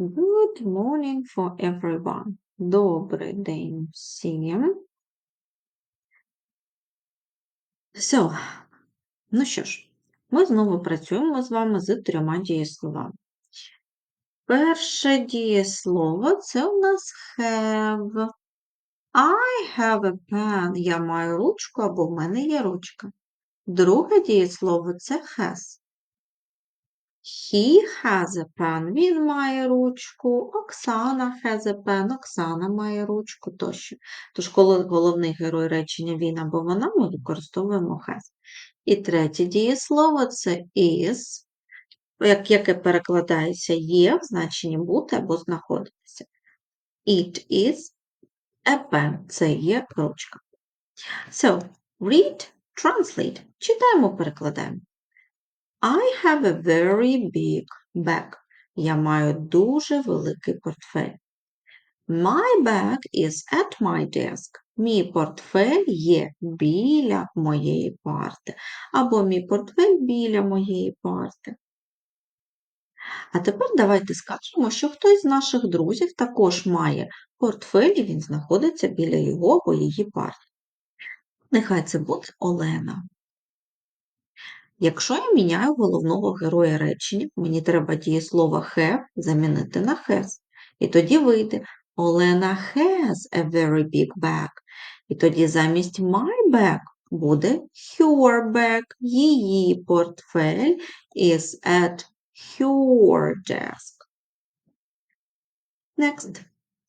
Good morning for everyone. Добрий день всім. So, ну що ж, ми знову працюємо з вами з трьома дієсловами. Перше дієслово це у нас have. I have a pen. Я маю ручку або в мене є ручка. Друге дієслово це has. He has a pen. Він має ручку. Оксана has a pen. Оксана має ручку тощо. Тож, коли головний герой речення він або вона, ми використовуємо has. І третє дієслово це is, як- яке перекладається є в значенні бути або знаходитися. It is a pen. Це є ручка. So, read, translate. Читаємо, перекладаємо. I have a very big bag. Я маю дуже великий портфель. My bag is at my desk. Мій портфель є біля моєї парти. Або мій портфель біля моєї парти. А тепер давайте скажемо, що хтось з наших друзів також має портфель, і він знаходиться біля його або її парти. Нехай це буде Олена. Якщо я міняю головного героя речення, мені треба дієслово have замінити на has. І тоді вийде Олена has a very big bag. І тоді замість my bag буде her bag. Її портфель is at her desk. Next.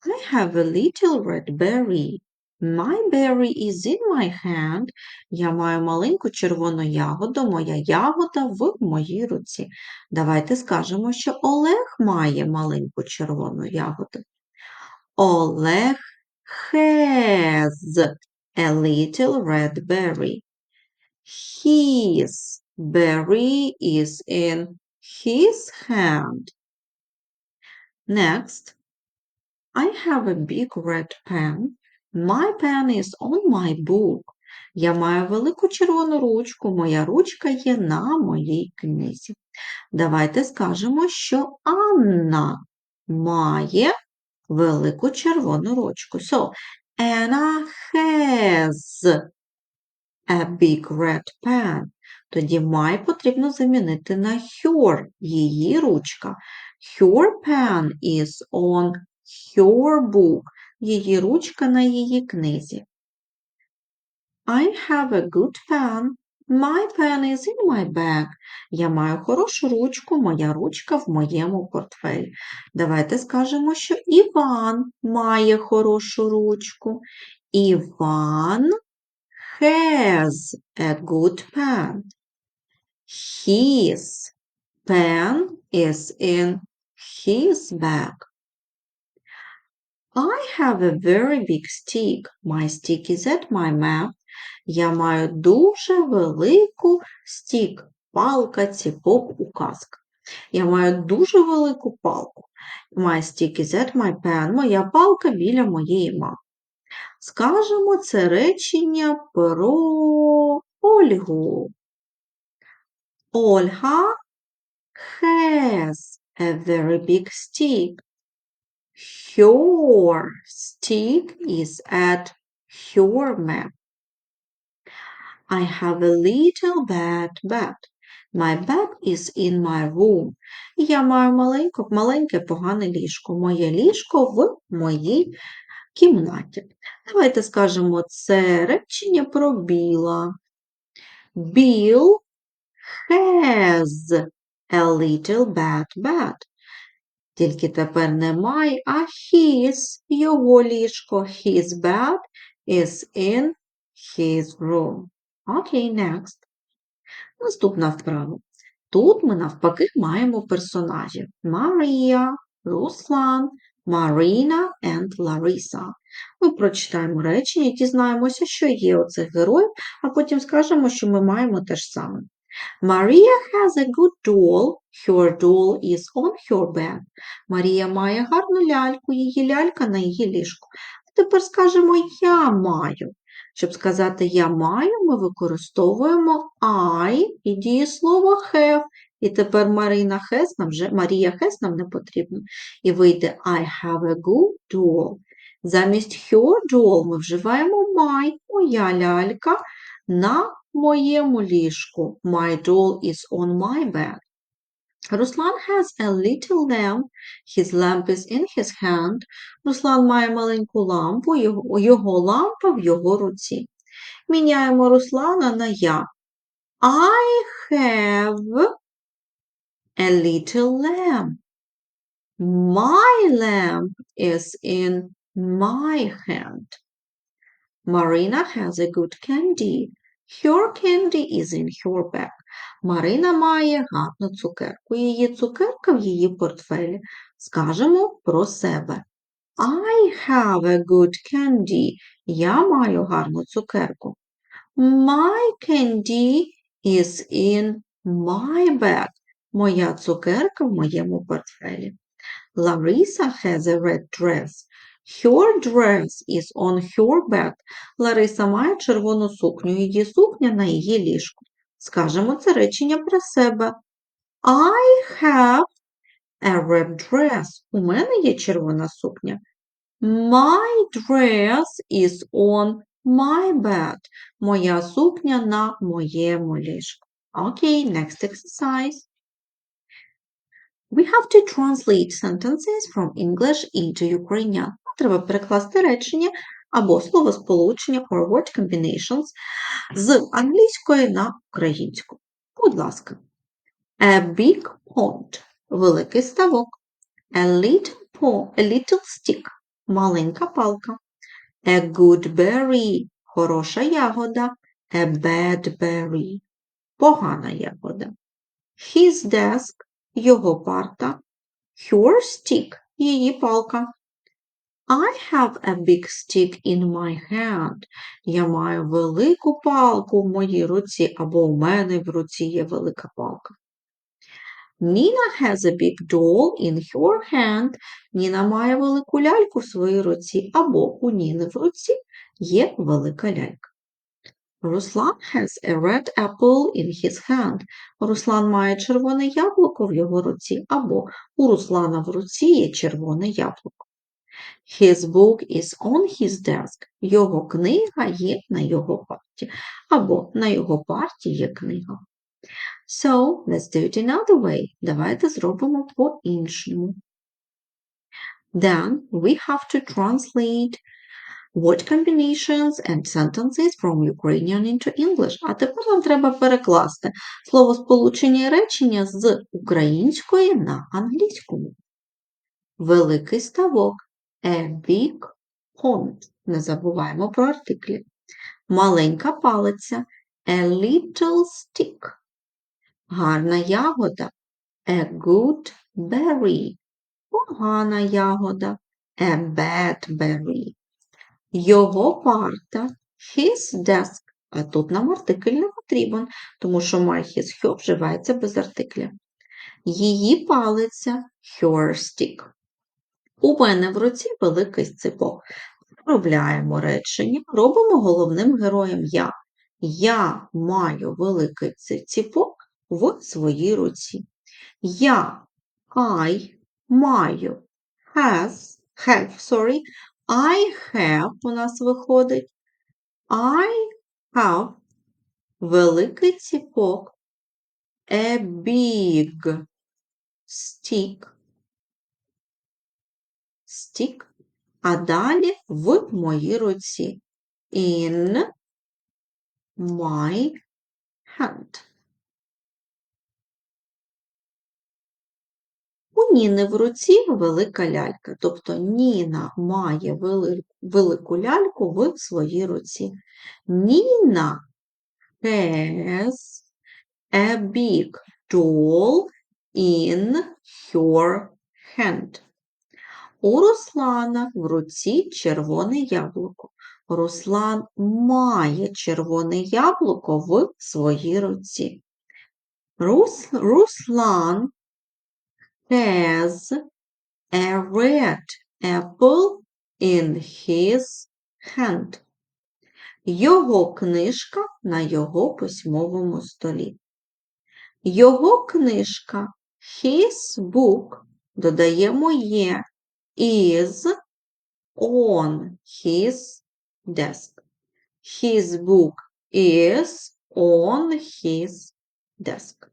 I have a little red berry. My berry is in my hand. Я маю маленьку червону ягоду, моя ягода в моїй руці. Давайте скажемо, що Олег має маленьку червону ягоду. Олег has a little red berry. His berry is in his hand. Next. I have a big red pen. My pen is on my book. Я маю велику червону ручку. Моя ручка є на моїй книзі. Давайте скажемо, що Анна має велику червону ручку. So, Anna has a big red pen. Тоді my потрібно замінити на her, її ручка. Her pen is on her book. Її ручка на її книзі. I have a good pen. My pen is in my bag. Я маю хорошу ручку, моя ручка в моєму портфелі. Давайте скажемо, що Іван має хорошу ручку. Іван has a good pen. His pen is in his bag. I have a very big stick. My stick is at my mouth. Я маю дуже велику стік, палка, ціпок, указка. Я маю дуже велику палку. My stick is at my pen. Моя палка біля моєї мами. Скажемо це речення про Ольгу. Ольга has a very big stick. Her stick is at her map. I have a little bad bed. My bed is in my room. Я маю маленько, маленьке погане ліжко. Моє ліжко в моїй кімнаті. Давайте скажемо це речення про Біла. Bill has a little bad bed. Тільки тепер не my, а his, його ліжко. His bed is in his room. Окей, next. Наступна вправа. Тут ми навпаки маємо персонажів Марія, Руслан, Маріна and Лариса. Ми прочитаємо речення, дізнаємося, що є у цих героїв, а потім скажемо, що ми маємо те ж саме. Maria has a good doll. Her doll is on her bed. Марія має гарну ляльку, її лялька на її ліжку. А тепер скажемо я маю. Щоб сказати я маю, ми використовуємо I і дієслово have І тепер Марина has нам вже, Марія has нам не потрібно. І вийде I have a good doll. Замість her doll ми вживаємо my, моя лялька, на моєму ліжку. My doll is on my bed. Руслан has a little lamp. His lamp is in his hand. Руслан має маленьку лампу, його, його лампа в його руці. Міняємо Руслана на я. I have a little lamp. My lamp is in my hand. Marina has a good candy. Her candy is in her bag. Марина має гарну цукерку. Її цукерка в її портфелі. Скажемо про себе. I have a good candy. Я маю гарну цукерку. My candy is in my bag. Моя цукерка в моєму портфелі. Larissa has a red dress. Her dress is on her bed. Лариса має червону сукню. Її сукня на її ліжку. Скажемо це речення про себе. I have a red dress. У мене є червона сукня. My dress is on my bed. Моя сукня на моєму ліжку. Okay, next exercise. We have to translate sentences from English into Ukrainian. Треба перекласти речення або словосполучення or word combinations з англійської на українську. Будь ласка. A big pond – великий ставок. A little pond, a little stick – маленька палка. A good berry – хороша ягода. A bad berry – погана ягода. His desk – його парта. Her stick – її палка. I have a big stick in my hand. Я маю велику палку в моїй руці, або у мене в руці є велика палка. Nina has a big doll in her hand. Ніна має велику ляльку в своїй руці, або у Ніни в руці є велика лялька. Руслан has a red apple in his hand. Руслан має червоне яблуко в його руці, або у Руслана в руці є червоне яблуко. His book is on his desk. Його книга є на його парті, або на його парті є книга. So, let's do it another way. Давайте зробимо по-іншому. Then we have to translate word combinations and sentences from Ukrainian into English. А тепер нам треба перекласти словосполучення і речення з української на англійську. Великий ставок. A big pond. Не забуваємо про артиклі. Маленька палиця. A little stick. Гарна ягода. A good berry. Погана ягода. A bad berry. Його парта. His desk. А тут нам артикль не потрібен, тому що my, his, her вживається без артикля. Її палиця her stick. У мене в руці великий ципок. Вправляємо речення, робимо головним героєм я. Я маю великий ципок в своїй руці. Я I маю has, have, sorry, I have у нас виходить. I have великий ціпок. A big stick. Stick. А далі в моїй руці. In my hand. У Ніни в руці велика лялька, тобто Ніна має велику ляльку в своїй руці. Ніна has a big doll in her hand. У Руслана в руці червоне яблуко. Руслан має червоне яблуко в своїй руці. Рус, Руслан has a red apple in his hand. Його книжка на його письмовому столі. Його книжка his book додаємо є is on his desk. His book is on his desk.